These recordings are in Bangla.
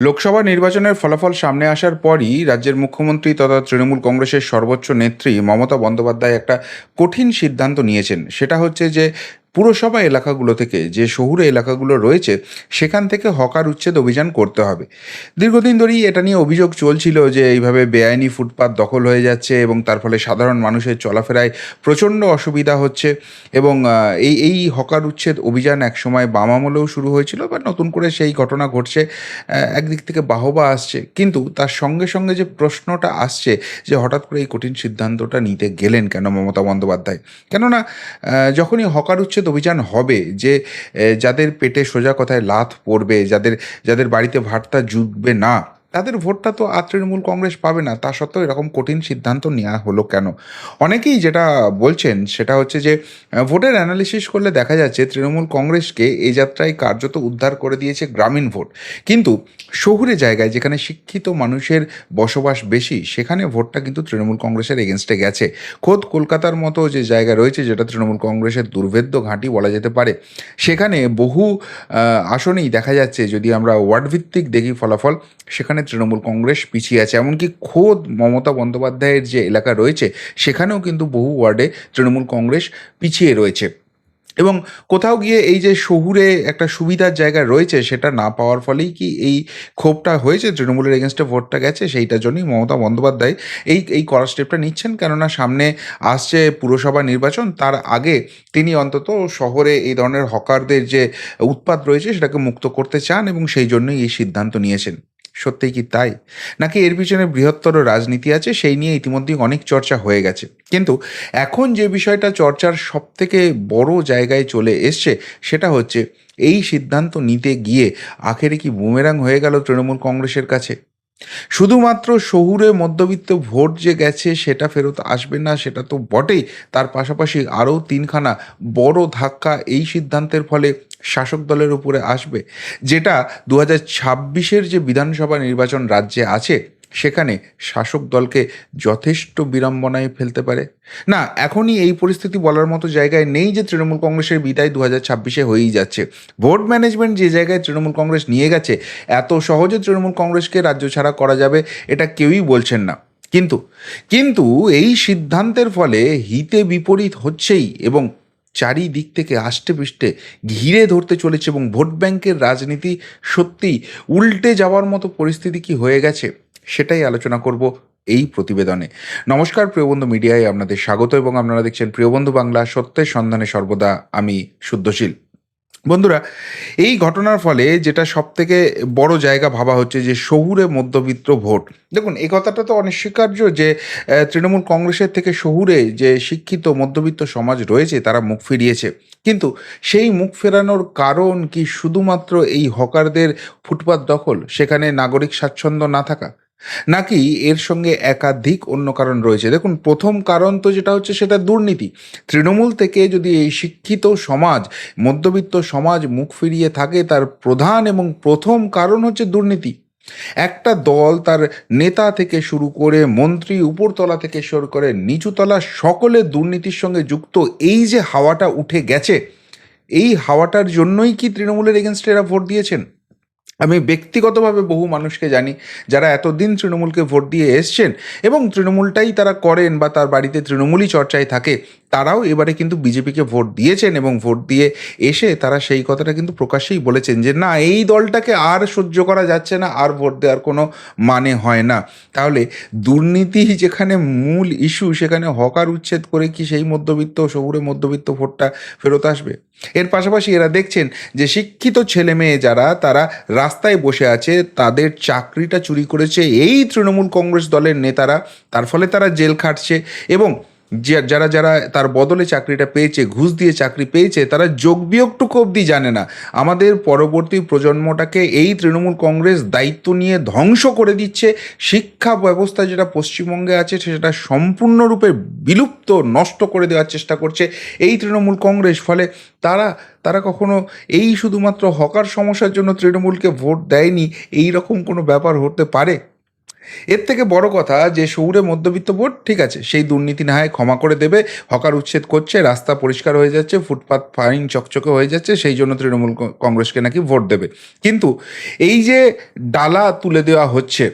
লোকসভা নির্বাচনের ফলাফল সামনে আসার পরই রাজ্যের মুখ্যমন্ত্রী তথা তৃণমূল কংগ্রেসের সর্বোচ্চ নেত্রী মমতা বন্দ্যোপাধ্যায় একটা কঠিন সিদ্ধান্ত নিয়েছেন। সেটা হচ্ছে যে পুরসভা এলাকাগুলো থেকে যে শহুরে এলাকাগুলো রয়েছে, সেখান থেকে হকার উচ্ছেদ অভিযান করতে হবে। দীর্ঘদিন ধরেই এটা নিয়ে অভিযোগ চলছিল যে এইভাবে বেআইনি ফুটপাত দখল হয়ে যাচ্ছে এবং তার ফলে সাধারণ মানুষের চলাফেরায় প্রচণ্ড অসুবিধা হচ্ছে এবং এই এই হকার উচ্ছেদ অভিযান একসময় বাম আমলেও শুরু হয়েছিল বা নতুন করে সেই ঘটনা ঘটছে একদিক থেকে বাহবা আসছে। কিন্তু তার সঙ্গে সঙ্গে যে প্রশ্নটা আসছে যে হঠাৎ করে এই কঠিন সিদ্ধান্তটা নিতে গেলেন কেন মমতা বন্দ্যোপাধ্যায়? কেননা যখনই হকার উচ্ছেদ অভিযান হবে যে যাদের পেটে সোজা কথায় লাথ পড়বে, যাদের যাদের বাড়িতে ভাতটা জুটবে না তাদের ভোটটা তো আর তৃণমূল কংগ্রেস পাবে না, তা সত্ত্বেও এরকম কঠিন সিদ্ধান্ত নেওয়া হলো কেন? অনেকেই যেটা বলছেন সেটা হচ্ছে যে ভোটের অ্যানালিসিস করলে দেখা যাচ্ছে তৃণমূল কংগ্রেসকে এই যাত্রায় কার্যত উদ্ধার করে দিয়েছে গ্রামীণ ভোট। কিন্তু শহুরে জায়গায় যেখানে শিক্ষিত মানুষের বসবাস বেশি, সেখানে ভোটটা কিন্তু তৃণমূল কংগ্রেসের এগেনস্টে গেছে। খোদ কলকাতার মতো যে জায়গা রয়েছে যেটা তৃণমূল কংগ্রেসের দুর্ভেদ্য ঘাঁটি বলা যেতে পারে, সেখানে বহু আসনেই দেখা যাচ্ছে যদি আমরা ওয়ার্ড ভিত্তিক দেখি ফলাফল, সেখানে তৃণমূল কংগ্রেস পিছিয়ে আছে, এমনকি খোদ মমতা বন্দ্যোপাধ্যায়ের যে এলাকা রয়েছে, সেখানেও কিন্তু বহু ওয়ার্ডে তৃণমূল কংগ্রেস পিছিয়ে রয়েছে। এবং কোথাও গিয়ে এই যে শহুরে একটা সুবিধার জায়গা রয়েছে, সেটা না পাওয়ার ফলেই কি এই ক্ষোভটা হয়েছে? তৃণমূলের এগেনস্টে ভোটটা গেছে, সেইটার জন্যই মমতা বন্দ্যোপাধ্যায় এই এই করার স্টেপটা নিচ্ছেন। কেননা সামনে আসছে পুরসভা নির্বাচন, তার আগে তিনি অন্তত শহরে এই ধরনের হকারদের যে উৎপাত রয়েছে, সেটাকে মুক্ত করতে চান এবং সেই জন্যই এই সিদ্ধান্ত নিয়েছেন। সত্যিই কি তাই? নাকি এর পিছনে বৃহত্তর রাজনীতি আছে, সেই নিয়ে ইতিমধ্যেই অনেক চর্চা হয়ে গেছে। কিন্তু এখন যে বিষয়টা চর্চার সব থেকে বড় জায়গায় চলে এসছে, সেটা হচ্ছে, এই সিদ্ধান্ত নিতে গিয়ে আখেরে কি বুমেরাং হয়ে গেল তৃণমূল কংগ্রেসের কাছে? শুধুমাত্র শহুরে মধ্যবিত্ত ভোট যে গেছে সেটা ফেরত আসবে না, সেটা তো বটেই। তার পাশাপাশি আরও তিনখানা বড় ধাক্কা এই সিদ্ধান্তের ফলে শাসক দলের উপরে আসবে। যেটা দু হাজার যে বিধানসভা নির্বাচন রাজ্যে আছে সেখানে শাসক দলকে যথেষ্ট বিড়ম্বনায় ফেলতে পারে? না, এখনই এই পরিস্থিতি বলার মতো জায়গায় নেই যে তৃণমূল কংগ্রেসের বিদায় দু হাজার ছাব্বিশে হয়েই যাচ্ছে। ভোট ম্যানেজমেন্ট যে জায়গায় তৃণমূল কংগ্রেস নিয়ে গেছে, এত সহজে তৃণমূল কংগ্রেসকে রাজ্য ছাড়া করা যাবে এটা কেউই বলছেন না। কিন্তু কিন্তু এই সিদ্ধান্তের ফলে হিতে বিপরীত হচ্ছেই এবং চারিদিক থেকে আষ্টে পৃষ্ঠে ঘিরে ধরতে চলেছে এবং ভোট ব্যাংকের রাজনীতি সত্যিই উল্টে যাওয়ার মতো পরিস্থিতি কি হয়ে গেছে? সেটাই আলোচনা করব এই প্রতিবেদনে। নমস্কার প্রিয়বন্ধু মিডিয়ায়, আপনাদের স্বাগত এবং আপনারা দেখছেন প্রিয়বন্ধু বাংলা, সত্যের সন্ধানে সর্বদা আমি শুদ্ধশীল। বন্ধুরা, এই ঘটনার ফলে যেটা সব থেকে বড় জায়গা ভাবা হচ্ছে যে শহুরে মধ্যবিত্ত ভোট। দেখুন, এই কথাটা তো অনস্বীকার্য যে তৃণমূল কংগ্রেসের থেকে শহুরে যে শিক্ষিত মধ্যবিত্ত সমাজ রয়েছে, তারা মুখ ফিরিয়েছে। কিন্তু সেই মুখ ফেরানোর কারণ কি শুধুমাত্র এই হকারদের ফুটপাত দখল, সেখানে নাগরিক স্বাচ্ছন্দ্য না থাকা? নাকি এর সঙ্গে একাধিক অন্য কারণ রয়েছে? দেখুন, প্রথম কারণ তো যেটা হচ্ছে সেটা দুর্নীতি। তৃণমূল থেকে যদি এই শিক্ষিত সমাজ, মধ্যবিত্ত সমাজ মুখ ফিরিয়ে থাকে, তার প্রধান এবং প্রথম কারণ হচ্ছে দুর্নীতি। একটা দল তার নেতা থেকে শুরু করে মন্ত্রী, উপরতলা থেকে শুরু করে নিচুতলা, সকলে দুর্নীতির সঙ্গে যুক্ত। এই যে হাওয়াটা উঠে গেছে, এই হাওয়াটার জন্যই কি তৃণমূলের এগেনস্টে এরা ভোট দিয়েছেন? আমি ব্যক্তিগতভাবে বহু মানুষকে জানি যারা এতদিন তৃণমূলকে ভোট দিয়ে এসছেন এবং তৃণমূলটাই তারা করেন বা তার বাড়িতে তৃণমূলই চর্চায় থাকে, তারাও এবারে কিন্তু বিজেপিকে ভোট দিয়েছেন এবং ভোট দিয়ে এসে তারা সেই কথাটা কিন্তু প্রকাশ্যেই বলেছেন যে, না, এই দলটাকে আর সহ্য করা যাচ্ছে না, আর ভোট দেওয়ার কোনো মানে হয় না। তাহলে দুর্নীতি যেখানে মূল ইস্যু সেখানে হকার উচ্ছেদ করে কি সেই মধ্যবিত্ত, শহুরে মধ্যবিত্ত ভোটটা ফেরত আসবে? এর পাশাপাশি এরা দেখছেন যে শিক্ষিত ছেলে মেয়ে যারা, তারা রাস্তায় বসে আছে, তাদের চাকরিটা চুরি করেছে এই তৃণমূল কংগ্রেস দলের নেতারা। তার ফলে তারা জেল খাটছে এবং যারা যারা তার বদলে চাকরিটা পেয়েছে, ঘুষ দিয়ে চাকরি পেয়েছে, তারা যোগ বিয়োগটুকু অবধি জানে না। আমাদের পরবর্তী প্রজন্মটাকে এই তৃণমূল কংগ্রেস দায়িত্ব নিয়ে ধ্বংস করে দিচ্ছে। শিক্ষা ব্যবস্থা যেটা পশ্চিমবঙ্গে আছে, সেটা সম্পূর্ণরূপে বিলুপ্ত, নষ্ট করে দেওয়ার চেষ্টা করছে এই তৃণমূল কংগ্রেস। ফলে তারা তারা কখনো এই শুধুমাত্র হকার সমস্যার জন্য তৃণমূলকে ভোট দেয়নি, এই রকম কোনো ব্যাপার হতে পারে? এর থেকে বড় কথা যে শহুরে মধ্যবিত্ত ভোট ঠিক আছে, সেই দুর্নীতি না হয় ক্ষমা করে দেবে, হকার উচ্ছেদ করছে, রাস্তা পরিষ্কার হয়ে যাচ্ছে, ফুটপাত ফাইন চকচকে হয়ে যাচ্ছে, সেই জন্য তৃণমূল কংগ্রেসকে নাকি ভোট দেবে। কিন্তু এই যে ডালা তুলে দেওয়া হচ্ছে,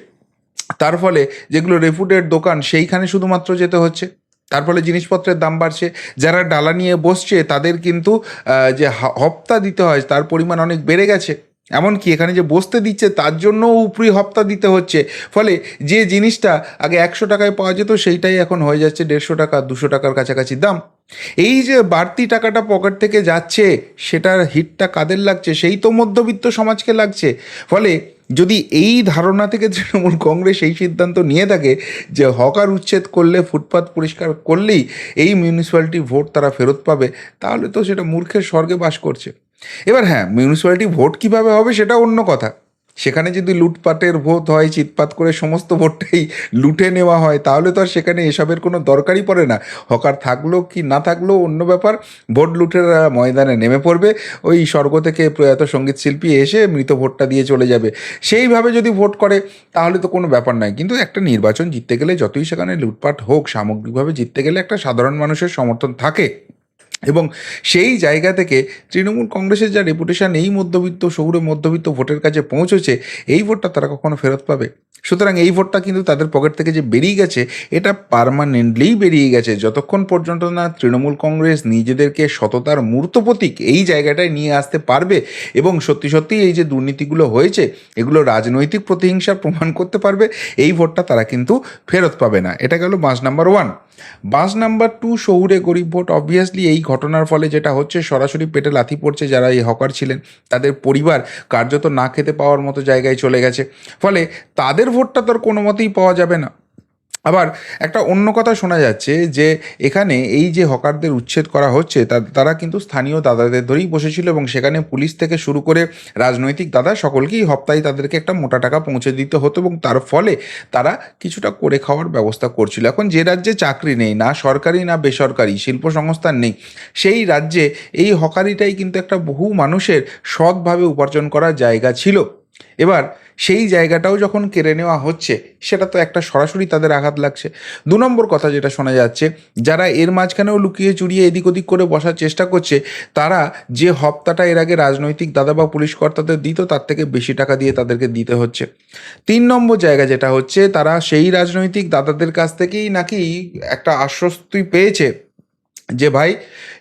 তার ফলে যেগুলো রেপুটেড দোকান, সেইখানে শুধুমাত্র যেতে হচ্ছে। তার ফলে জিনিসপত্রের দাম বাড়ছে, যারা ডালা নিয়ে বসছে, তাদের কিন্তু যে হপ্তা দিতে হয়, তার পরিমাণ অনেক বেড়ে গেছে। এমনকি এখানে যে বসতে দিচ্ছে, তার জন্যও উপরি হপ্তা দিতে হচ্ছে। ফলে যে জিনিসটা আগে একশো টাকায় পাওয়া যেত, সেইটাই এখন হয়ে যাচ্ছে দেড়শো টাকা, দুশো টাকার কাছাকাছি দাম। এই যে বাড়তি টাকাটা পকেট থেকে যাচ্ছে, সেটার হিটটা কাদের লাগছে? সেই তো মধ্যবিত্ত সমাজকে লাগছে। ফলে যদি এই ধারণা থেকে তৃণমূল কংগ্রেস এই সিদ্ধান্ত নিয়ে থাকে যে হকার উচ্ছেদ করলে, ফুটপাত পরিষ্কার করলেই এই মিউনিসিপ্যালিটি ভোট তারা ফেরত পাবে, তাহলে তো সেটা মূর্খের স্বর্গে বাস করছে। এবার হ্যাঁ মিউনিসিপ্যালিটি ভোট কীভাবে হবে সেটা অন্য কথা। সেখানে যদি লুটপাটের ভোট হয়, চিৎপাত করে সমস্ত ভোটটাই লুটে নেওয়া হয়, তাহলে তো আর সেখানে এসবের কোনো দরকারই পড়ে না। হকার থাকল কি না থাকলেও অন্য ব্যাপার। ভোট লুটেরা ময়দানে নেমে পড়বে। ওই স্বর্গ থেকে প্রয়াত সংগীত শিল্পী এসে মৃত ভোটটা দিয়ে চলে যাবে। সেইভাবে যদি ভোট করে, তাহলে তো কোনো ব্যাপার নয়। কিন্তু একটা নির্বাচন জিততে গেলে যতই সেখানে লুটপাট হোক, সামগ্রিকভাবে জিততে গেলে একটা সাধারণ মানুষের সমর্থন থাকে। এবং সেই জায়গা থেকে তৃণমূল কংগ্রেসের যা রেপুটেশন এই মধ্যবিত্ত, শহুরে মধ্যবিত্ত ভোটের কাছে পৌঁছেছে, এই ভোটটা তারা কখনো ফেরত পাবে? সুতরাং এই ভোটটা কিন্তু তাদের পকেট থেকে যে বেরিয়ে গেছে, এটা পারমানেন্টলিই বেরিয়ে গেছে। যতক্ষণ পর্যন্ত না তৃণমূল কংগ্রেস নিজেদেরকে সততার মূর্ত প্রতীক এই জায়গাটায় নিয়ে আসতে পারবে এবং সত্যি সত্যি এই যে দুর্নীতিগুলো হয়েছে, এগুলো রাজনৈতিক প্রতিহিংসা প্রমাণ করতে পারবে, এই ভোটটা তারা কিন্তু ফেরত পাবে না। এটা গেল bus number one bus number two শহুরে গরিব ভোট। অবভিয়াসলি এই ঘটনার ফলে যেটা হচ্ছে, সরাসরি পেটে লাথি পড়ছে যারা এই হকার ছিলেন। তাদের পরিবার কার্যত না খেতে পাওয়ার মতো জায়গায় চলে গেছে। ফলে তাদের ভোটটা তো আর কোনো মতেই পাওয়া যাবে না। আবার একটা অন্য কথা শোনা যাচ্ছে যে এখানে এই যে হকারদের উচ্ছেদ করা হচ্ছে তারা কিন্তু স্থানীয় দাদাদের ধরেই বসেছিল এবং সেখানে পুলিশ থেকে শুরু করে রাজনৈতিক দাদা সকলকেই হপ্তাহে তাদেরকে একটা মোটা টাকা পৌঁছে দিতে হতো এবং তার ফলে তারা কিছুটা করে খাওয়ার ব্যবস্থা করছিল। এখন যে রাজ্যে চাকরি নেই, না সরকারি, না বেসরকারি, শিল্প সংস্থান নেই, সেই রাজ্যে এই হকারিটাই কিন্তু একটা বহু মানুষের সৎভাবে উপার্জন করার জায়গা ছিল। এবার সেই জায়গাটাও যখন কেড়ে নেওয়া হচ্ছে, সেটা তো একটা সরাসরি তাদের আঘাত লাগছে। দু নম্বর কথা যেটা শোনা যাচ্ছে, যারা এর মাঝখানেও লুকিয়ে চুরিয়ে এদিক ওদিক করে বসার চেষ্টা করছে, তারা যে হপ্তাটা এর আগে রাজনৈতিক দাদা বা পুলিশ কর্তাদের দিত, তার থেকে বেশি টাকা দিয়ে তাদেরকে দিতে হচ্ছে। তিন নম্বর জায়গা যেটা হচ্ছে, তারা সেই রাজনৈতিক দাদাদের কাছ থেকেই নাকি একটা আশ্বস্তি পেয়েছে। যে ভাই,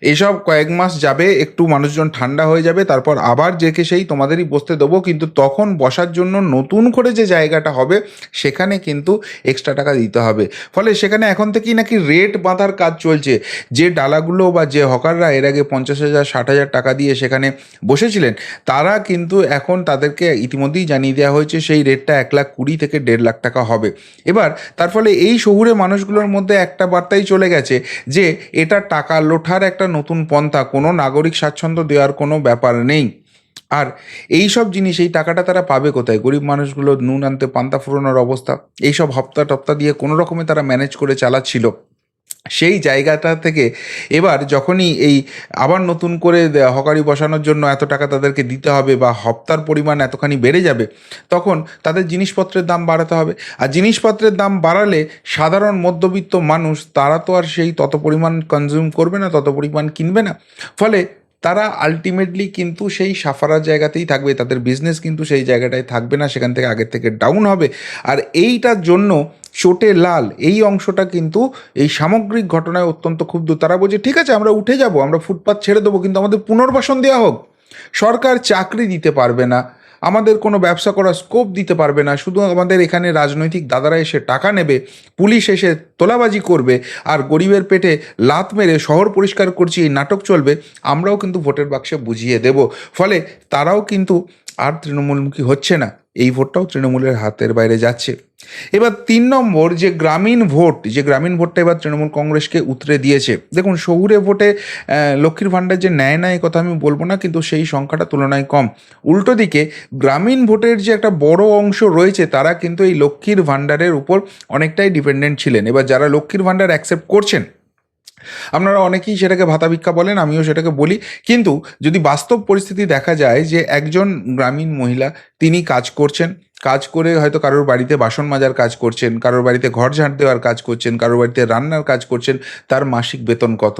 এসব কয়েক মাস যাবে, একটু মানুষজন ঠান্ডা হয়ে যাবে, তারপর আবার জেকে সেই তোমাদেরই বসতে দেবো, কিন্তু তখন বসার জন্য নতুন করে যে জায়গাটা হবে, সেখানে কিন্তু এক্সট্রা টাকা দিতে হবে। ফলে সেখানে এখন থেকেই নাকি রেট বাঁধার কাজ চলছে। যে ডালাগুলো বা যে হকাররা এর আগে পঞ্চাশ হাজার, ষাট হাজার টাকা দিয়ে সেখানে বসেছিলেন, তারা কিন্তু এখন তাদেরকে ইতিমধ্যেই জানিয়ে দেওয়া হয়েছে, সেই রেটটা এক লাখ কুড়ি থেকে দেড় লাখ টাকা হবে। এবার, তার ফলে এই শহুরে মানুষগুলোর মধ্যে একটা বার্তাই চলে গেছে যে, এটা টাকা লোঠার একটা নতুন পন্থা, কোনো নাগরিক স্বাচ্ছন্দ্য দেওয়ার কোনো ব্যাপার নেই। আর এই সব জিনিস, এই টাকাটা তারা পাবে কোথায়? গরিব মানুষগুলো নুন আনতে, পান্তা ফুরোনোর অবস্থা, এইসব হপ্তা টপ্তা দিয়ে কোনো রকমে তারা ম্যানেজ করে চালাচ্ছিল। সেই জায়গাটা থেকে এবার যখনই এই আবার নতুন করে হকারি বসানোর জন্য এত টাকা তাদেরকে দিতে হবে বা হপ্তার পরিমাণ এতখানি বেড়ে যাবে, তখন তাদের জিনিসপত্রের দাম বাড়াতে হবে। আর জিনিসপত্রের দাম বাড়ালে সাধারণ মধ্যবিত্ত মানুষ, তারা তো আর সেই তত পরিমাণ কনজিউম করবে না, তত পরিমাণ কিনবে না। ফলে তারা আলটিমেটলি কিন্তু সেই সাফারার জায়গাতেই থাকবে, তাদের বিজনেস কিন্তু সেই জায়গাটায় থাকবে না, সেখান থেকে আগের থেকে ডাউন হবে। আর এইটার জন্য চোটে লাল, এই অংশটা কিন্তু এই সামগ্রিক ঘটনায় অত্যন্ত ক্ষুব্ধ। তারা বলছে, ঠিক আছে, আমরা উঠে যাব, আমরা ফুটপাত ছেড়ে দেবো, কিন্তু আমাদের পুনর্বাসন দেওয়া হোক। সরকার চাকরি দিতে পারবে না, আমাদের কোনো ব্যবসা করার স্কোপ দিতে পারবে না, শুধু আমাদের এখানে রাজনৈতিক দাদারা এসে টাকা নেবে, পুলিশ এসে তোলাবাজি করবে, আর গরিবের পেটে লাত মেরে শহর পরিষ্কার করছি, এই নাটক চলবে, আমরাও কিন্তু ভোটের বাক্সে বুঝিয়ে দেব। ফলে তারাও কিন্তু আর তৃণমূলমুখী হচ্ছে না। এই ভোটটাও তৃণমূলের হাতের বাইরে যাচ্ছে। এবার তিন নম্বর যে গ্রামীণ ভোট, যে গ্রামীণ ভোটটা এবার তৃণমূল কংগ্রেসকে উতরে দিয়েছে। দেখুন, শহুরে ভোটে লক্ষ্মীর ভাণ্ডার যে নেয় না এই কথা আমি বলব না, কিন্তু সেই সংখ্যাটা তুলনায় কম। উল্টো দিকে, গ্রামীণ ভোটের যে একটা বড় অংশ রয়েছে, তারা কিন্তু এই লক্ষ্মীর ভাণ্ডারের উপর অনেকটাই ডিপেন্ডেন্ট ছিলেন। এবার যারা লক্ষ্মীর ভাণ্ডার অ্যাকসেপ্ট করছেন আপনারা অনেকেই সেটাকে ভাতা ভিক্ষা বলেন, আমিও সেটাকে বলি। কিন্তু যদি বাস্তব পরিস্থিতি দেখা যায় যে একজন গ্রামীণ মহিলা তিনি কাজ করছেন কাজ করে হয়তো কারোর বাড়িতে বাসন মাজার কাজ করছেন, কারোর বাড়িতে ঘর ঝাঁট দেওয়ার কাজ করছেন, কারোর বাড়িতে রান্নার কাজ করছেন, তার মাসিক বেতন কত?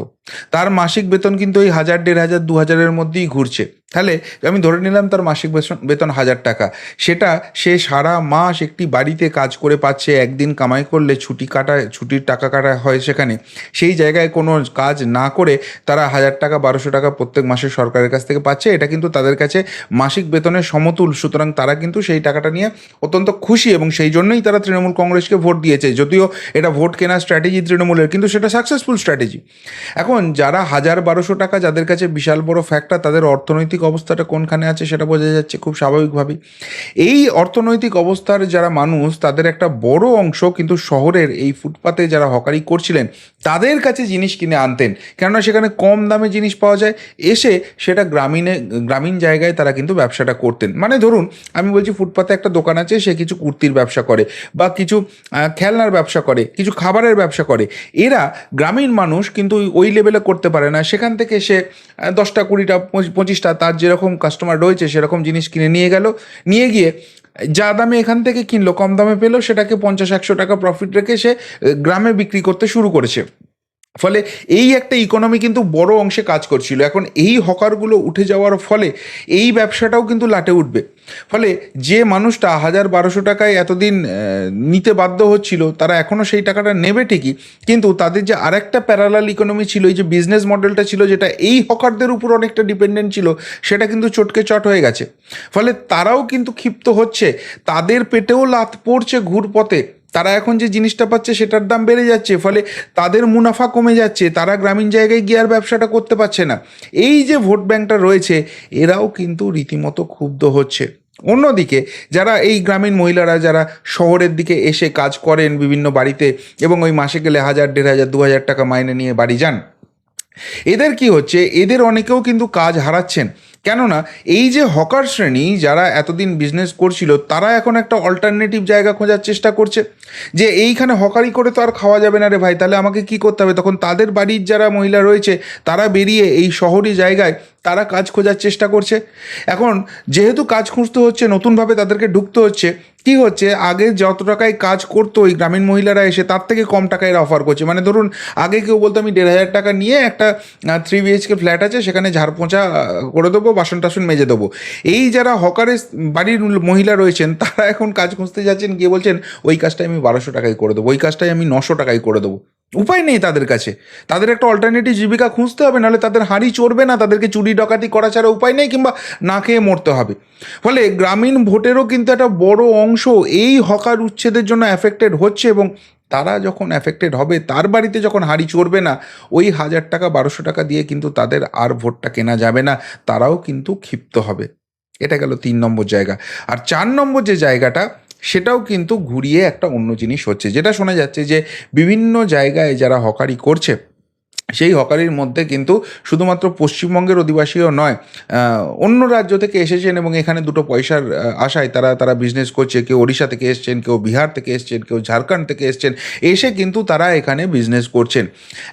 তার মাসিক বেতন কিন্তু ওই হাজার, দেড় হাজার, দু হাজারের মধ্যেই ঘুরছে। তাহলে আমি ধরে নিলাম তার মাসিক বেতন বেতন হাজার টাকা। সেটা সে সারা মাস একটি বাড়িতে কাজ করে পাচ্ছে, একদিন কামাই করলে ছুটি কাটা ছুটির টাকা কাটা হয় সেখানে। সেই জায়গায় কোনো কাজ না করে তারা হাজার টাকা, বারোশো টাকা প্রত্যেক মাসে সরকারের কাছ থেকে পাচ্ছে। এটা কিন্তু তাদের কাছে মাসিক বেতনের সমতুল সুতরাং তারা কিন্তু সেই টাকাটা নিয়ে অত্যন্ত খুশি এবং সেই জন্যই তারা তৃণমূল কংগ্রেসকে ভোট দিয়েছে। যদিও এটা ভোট কেনার স্ট্র্যাটেজি তৃণমূলের, কিন্তু সেটা সাকসেসফুল স্ট্র্যাটেজি এখন যারা হাজার বারোশো টাকা যাদের কাছে বিশাল বড় ফ্যাক্টর তাদের অর্থনৈতিক অবস্থাটা কোনখানে আছে সেটা বোঝা যাচ্ছে খুব স্বাভাবিকভাবেই। এই অর্থনৈতিক অবস্থার যারা মানুষ, তাদের একটা বড় অংশ কিন্তু শহরের এই ফুটপাতে যারা হকারি করছিলেন, তাদের কাছে জিনিস কিনে আনতেন। কেননা সেখানে কম দামে জিনিস পাওয়া যায়, এসে সেটা গ্রামীণে, গ্রামীণ জায়গায় তারা কিন্তু ব্যবসাটা করতেন। মানে ধরুন, আমি বলছি ফুটপাতে একটা দোকান আছে, সে কিছু কুর্তির ব্যবসা করে বা কিছু খেলনার ব্যবসা করে, কিছু খাবারের ব্যবসা করে। এরা গ্রামীণ মানুষ কিন্তু ওই- লেভেলে করতে পারে না। সেখান থেকে সে দশটা, কুড়িটা পঁচি- পঁচিশটা, তার যেরকম কাস্টমার রয়েছে, সেরকম জিনিস কিনে নিয়ে গেল। নিয়ে গিয়ে যা দামে এখান থেকে কিনলো, কম দামে পেল, সেটাকে পঞ্চাশ, একশো টাকা প্রফিট রেখে সে গ্রামে বিক্রি করতে শুরু করেছে। ফলে এই একটা ইকোনমি কিন্তু বড় অংশে কাজ করছিল। এখন এই হকারগুলো উঠে যাওয়ার ফলে এই ব্যবসাটাও কিন্তু লাটে উঠবে। ফলে যে মানুষটা হাজার বারোশো টাকায় এতদিন নিতে বাধ্য হচ্ছিল, তারা এখনও সেই টাকাটা নেবে ঠিকই, কিন্তু তাদের যে আরেকটা প্যারালাল ইকোনমি ছিল, এই যে বিজনেস মডেলটা ছিল, যেটা এই হকারদের উপর অনেকটা ডিপেন্ডেন্ট ছিল, সেটা কিন্তু চটকে চট হয়ে গেছে। ফলে তারাও কিন্তু ক্ষিপ্ত হচ্ছে, তাদের পেটেও লাত পড়ছে ঘুরপথে। তারা এখন যে জিনিসটা পাচ্ছে সেটার দাম বেড়ে যাচ্ছে, ফলে তাদের মুনাফা কমে যাচ্ছে, তারা গ্রামীণ জায়গায় গিয়ে আর ব্যবসাটা করতে পারছে না। এই যে ভোট ব্যাংকটা রয়েছে, এরাও কিন্তু রীতিমতো ক্ষুব্ধ হচ্ছে। অন্যদিকে, যারা এই গ্রামীণ মহিলারা যারা শহরের দিকে এসে কাজ করেন বিভিন্ন বাড়িতে এবং ওই মাসে গেলে হাজার, দেড় হাজার, দু হাজার টাকা মাইনে নিয়ে বাড়ি যান, এদের কি হচ্ছে, এদের অনেকেও কিন্তু কাজ হারাচ্ছেন। কেননা, এই যে হকার শ্রেণি যারা এতদিন বিজনেস করছিল, তারা এখন একটা অল্টারনেটিভ জায়গা খোঁজার চেষ্টা করছে। যে এইখানে হকারি করে তো আর খাওয়া যাবে না রে ভাই, তাহলে আমাকে কি করতে হবে? তখন তাদের বাড়ির যারা মহিলা রয়েছে, তারা বেরিয়ে এই শহরি জায়গায় তারা কাজ খোঁজার চেষ্টা করছে। এখন যেহেতু কাজ খুঁজতে হচ্ছে নতুনভাবে তাদেরকে ঢুকতে হচ্ছে কি হচ্ছে আগে যত টাকায় কাজ করতো ওই গ্রামীণ মহিলারা এসে তার থেকে কম টাকায় এরা অফার করছে। মানে ধরুন আগে কেউ বলতো আমি দেড় হাজার টাকা নিয়ে একটা থ্রি বিএইচকে ফ্ল্যাট আছে সেখানে ঝাড় আহ, করে দেবো বাসন টাসন মেজে দেবো। এই যারা হকারের বাড়ির মহিলা রয়েছেন তারা এখন কাজ খুঁজতে যাচ্ছেন গিয়ে বলছেন ওই কাজটাই আমি বারোশো টাকায় করে দেবো ওই কাজটাই আমি নশো টাকায় করে দেবো। উপায় নেই তাদের কাছে। তাদের একটা অল্টারনেটিভ জীবিকা খুঁজতে হবে, নাহলে তাদের হাঁড়ি চড়বে না, তাদেরকে চুরি ডকাতি করা ছাড়া উপায় নেই কিংবা না খেয়ে মরতে হবে। ফলে গ্রামীণ ভোটেরও কিন্তু একটা বড় অংশ এই হকার উচ্ছেদের জন্য অ্যাফেক্টেড হচ্ছে এবং তারা যখন অ্যাফেক্টেড হবে, তার বাড়িতে যখন হাঁড়ি চড়বে না, ওই হাজার টাকা, বারোশো টাকা দিয়ে কিন্তু তাদের আর ভোটটা কেনা যাবে না, তারাও কিন্তু ক্ষিপ্ত হবে। এটা গেল তিন নম্বর জায়গা। আর চার নম্বর যে জায়গাটা সেটাও কিন্তু ঘুরিয়ে একটা অন্য জিনিস হচ্ছে। যেটা শোনা যাচ্ছে যে বিভিন্ন জায়গায় যারা হকারি করছে, সেই হকারির মধ্যে কিন্তু শুধুমাত্র পশ্চিমবঙ্গের অধিবাসীও নয় অন্য রাজ্য থেকে এসেছেন এবং এখানে দুটো পয়সার আশায় তারা তারা বিজনেস করছে। কেউ ওড়িশা থেকে এসছেন, কেউ বিহার থেকে এসছেন, কেউ ঝাড়খণ্ড থেকে এসছেন, এসে কিন্তু তারা এখানে বিজনেস করছেন।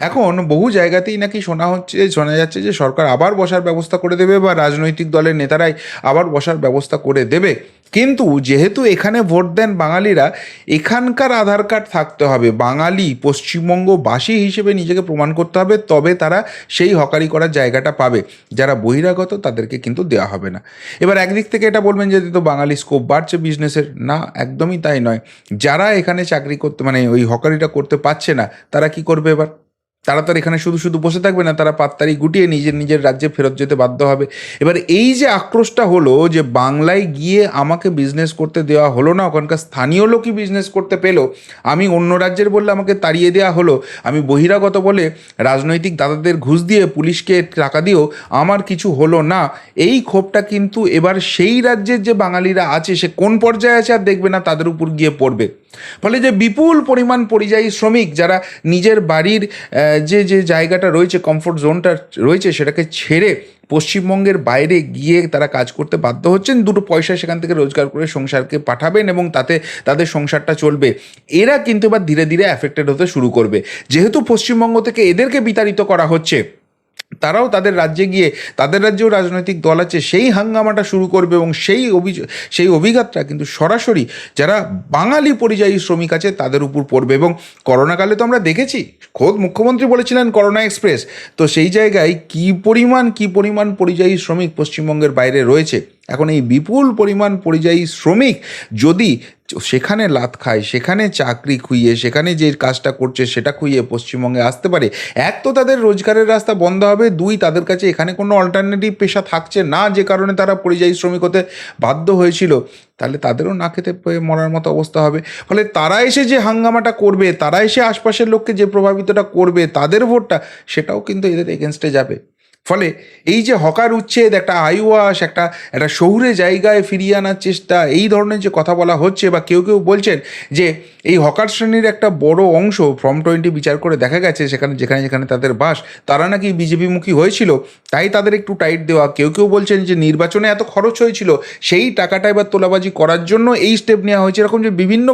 এখন বহু জায়গাতেই নাকি শোনা হচ্ছে, শোনা যাচ্ছে যে সরকার আবার বসার ব্যবস্থা করে দেবে বা রাজনৈতিক দলের নেতারাই আবার বসার ব্যবস্থা করে দেবে। কিন্তু যেহেতু এখানে ভোট দেন বাঙালিরা, এখানকার আধার কার্ড থাকতে হবে। বাঙালি পশ্চিমবঙ্গবাসী হিসেবে নিজেকে প্রমাণ করতে হবে, তবে তারা সেই হকারি করার জায়গাটা পাবে। যারা বহিরাগত তাদেরকে কিন্তু দেওয়া হবে না। এবার একদিক থেকে এটা বলবেন যে তো বাঙালি স্কোপ বাড়ছে বিজনেসের না, একদমই তাই নয়। যারা এখানে চাকরি করতে মানে ওই হকারিটা করতে পারছে না, তারা কি করবে এবার? তারা তো আর এখানে শুধু শুধু বসে থাকবে না, তারা পাত্তারি গুটিয়ে নিজের নিজের রাজ্যে ফেরত যেতে বাধ্য হবে। এবার এই যে আক্রোশটা হলো যে বাংলায় গিয়ে আমাকে বিজনেস করতে দেওয়া হলো না, ওখানকার স্থানীয় লোকই বিজনেস করতে পেল, আমি অন্য রাজ্যের বললে আমাকে তাড়িয়ে দেওয়া হলো, আমি বহিরাগত বলে রাজনৈতিক দাদাদের ঘুষ দিয়ে পুলিশকে টাকা দিয়েও আমার কিছু হলো না। এই ক্ষোভটা কিন্তু এবার সেই রাজ্যের যে বাঙালিরা আছে, সে কোন পর্যায়ে আছে আর দেখবে না, তাদের উপর গিয়ে পড়বে। ফলে যে বিপুল পরিমাণ পরিযায়ী শ্রমিক যারা নিজের বাড়ির যে যে জায়গাটা রয়েছে কমফোর্ট জোনটা রয়েছে, সেটাকে ছেড়ে পশ্চিমবঙ্গের বাইরে গিয়ে তারা কাজ করতে বাধ্য হচ্ছেন। দুটো পয়সা সেখান থেকে রোজগার করে সংসারকে পাঠাবেন এবং তাতে তাদের সংসারটা চলবে। এরা কিন্তু এবার ধীরে ধীরে অ্যাফেক্টেড হতে শুরু করবে। যেহেতু পশ্চিমবঙ্গ থেকে এদেরকে বিতাড়িত করা হচ্ছে তারাও তাদের রাজ্যে গিয়ে, তাদের রাজ্যেও রাজনৈতিক দল আছে, সেই হাঙ্গামাটা শুরু করবে এবং সেই অভিযোগ সেই অভিঘাতটা কিন্তু সরাসরি যারা বাঙালি পরিযায়ী শ্রমিক আছে তাদের উপর পড়বে এবং করোনাকালে তো আমরা দেখেছি, খোদ মুখ্যমন্ত্রী বলেছিলেন করোনা এক্সপ্রেস, তো সেই জায়গায় কি পরিমাণ কি পরিমাণ পরিযায়ী শ্রমিক পশ্চিমবঙ্গের বাইরে রয়েছে? এখন এই বিপুল পরিমাণ পরিযায়ী শ্রমিক যদি সেখানে লাত খায়, সেখানে চাকরি খুইয়ে, সেখানে যে কাজটা করছে সেটা খুইয়ে পশ্চিমবঙ্গে আসতে পারে, এক তো তাদের রোজগারের রাস্তা বন্ধ হবে, দুই তাদের কাছে এখানে কোনো অল্টারনেটিভ পেশা থাকছে না, যে কারণে তারা পরিযায়ী শ্রমিক হতে বাধ্য হয়েছিল, তাহলে তাদেরও না খেতে মরার মতো অবস্থা হবে। ফলে তারা এসে যে হাঙ্গামাটা করবে, তারা এসে আশপাশের লোককে যে প্রভাবিতটা করবে, তাদের ভোটটা, সেটাও কিন্তু এদের এগেনস্টে যাবে। ফলে এই যে হকার উচ্ছেদ, একটা আইওয়াস একটা একটা শহুরে জায়গায় ফিরিয়ে আনার চেষ্টা, এই ধরনের যে কথা বলা হচ্ছে বা কেউ কেউ বলছেন যে এই হকার শ্রেণির একটা বড় অংশ, ফর্ম টোয়েন্টি বিচার করে দেখা গেছে সেখানে, যেখানে যেখানে তাদের বাস, তারা নাকি বিজেপিমুখী হয়েছিল, তাই তাদের একটু টাইট দেওয়া। কেউ কেউ বলছেন যে নির্বাচনে এত খরচ হয়েছিল, সেই টাকাটা এবার তোলাবাজি করার জন্য এই স্টেপ নেওয়া হয়েছে। এরকম যে বিভিন্ন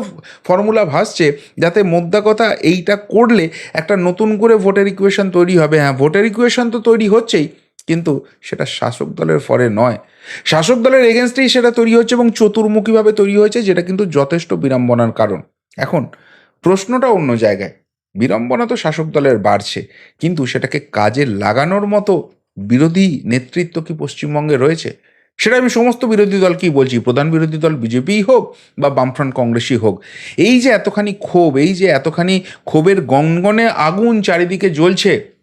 ফর্মুলা ভাসছে, যাতে মোদ্দা কথা এইটা করলে একটা নতুন করে ভোটের ইকুয়েশন তৈরি হবে। হ্যাঁ ভোটের ইকুয়েশন তো তৈরি হচ্ছেই কিন্তু সেটা শাসক দলের ফলে নয়। শাসক দলের এগেনস্টেই সেটা তৈরি হচ্ছে এবং চতুর্মুখীভাবে তৈরি হয়েছে, যেটা কিন্তু যথেষ্ট বিড়ম্বনার কারণ। এখন, প্রশ্নটা অন্য জায়গায়। বিড়ম্বনা তো শাসক দলের বাড়ছে, কিন্তু সেটাকে কাজে লাগানোর মতো বিরোধী নেতৃত্ব কি পশ্চিমবঙ্গে রয়েছে? সেটা আমি সমস্ত বিরোধী দলকেই বলছি। প্রধান বিরোধী দল বিজেপিই হোক বা বামফ্রন্ট কংগ্রেসই হোক। এই যে এতখানি ক্ষোভ, এই যে এতখানি ক্ষোভের গঙ্গনে আগুন চারিদিকে জ্বলছে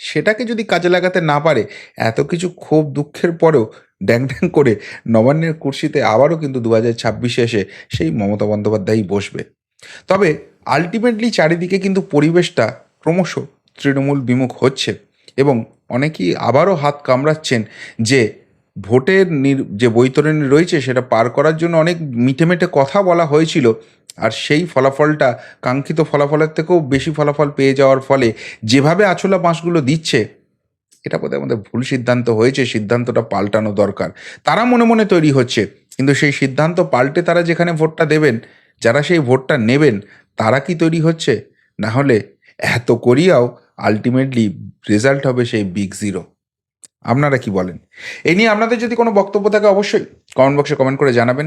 সেটাকে যদি কাজে লাগাতে না পারে, এত কিছু ক্ষোভ দুঃখের পরেও ড্যাং ড্যাং করে নবান্নের কুর্সিতে আবারও কিন্তু দু হাজার ছাব্বিশে এসে সেই মমতা বন্দ্যোপাধ্যায়ই বসবে। তবে আলটিমেটলি চারিদিকে কিন্তু পরিবেশটা ক্রমশ তৃণমূল বিমুখ হচ্ছে এবং অনেকেই আবারও হাত কামড়াচ্ছেন যে ভোটের যে বৈতরণী রয়েছে সেটা পার করার জন্য অনেক মিটে মেটে কথা বলা হয়েছিল আর সেই ফলাফলটা কাঙ্ক্ষিত ফলাফলের থেকেও বেশি ফলাফল পেয়ে যাওয়ার ফলে যেভাবে আছলা বাঁশগুলো দিচ্ছে, এটা বোধহয় আমাদের ভুল সিদ্ধান্ত হয়েছে, সিদ্ধান্তটা পাল্টানো দরকার। তারা মনে মনে তৈরি হচ্ছে, কিন্তু সেই সিদ্ধান্ত পাল্টে তারা যেখানে ভোটটা দেবেন, যারা সেই ভোটটা নেবেন, তারা কি তৈরি হচ্ছে? না হলে এত করিয়াও আলটিমেটলি রেজাল্ট হবে সেই বিগ জিরো আপনারা কি বলেন? এই নিয়ে আপনাদের যদি কোনো বক্তব্য থাকে অবশ্যই কমেন্ট বক্সে কমেন্ট করে জানাবেন।